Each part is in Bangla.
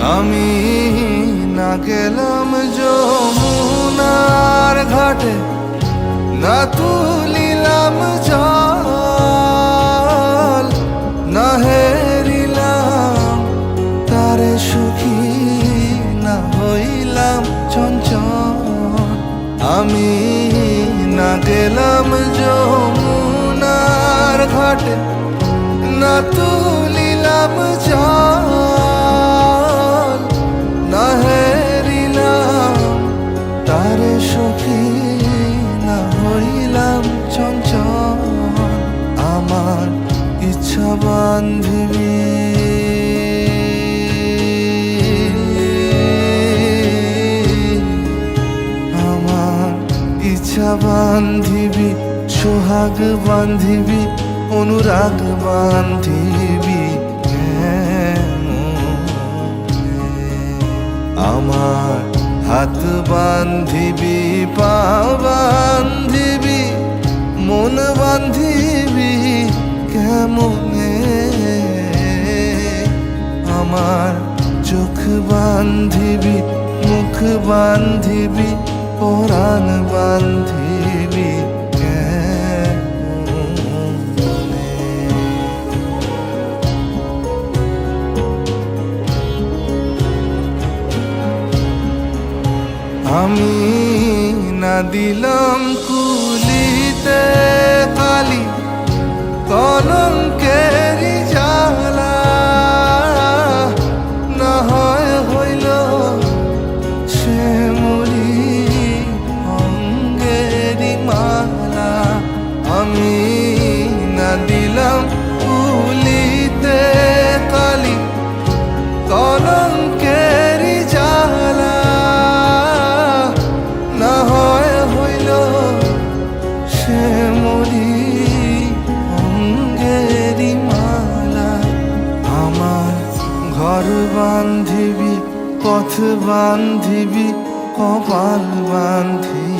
আমি না গেলাম যমুনার ঘাটে, না তুলিলাম জল, না হেরিলাম তারে সুখী, না হইলাম চঞ্চল। আমি না গেলাম যমুনার ঘাটে, না তুলিলাম জল ইচ্ছা বান্ধবী আমার ইচ্ছা বান্ধিবি সোহাগ বান্ধিবি অনুরাগ বান্ধিবি? আমার হাত বান্ধিবি আমার চোখ বান্ধিবি মুখ বান্ধিবি পরাণ বান্ধিবি আমি না দিলাম কুলিতে দিলাম কুলিতে কালি কলঙ্কের জ্বালা। না হয় হইল সে মরি অঙ্গেরি মালা। আমার ঘর বান্ধিবি, পথ বান্ধিবি, কপাল বান্ধিবি।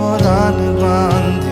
পরাণ বান্ধ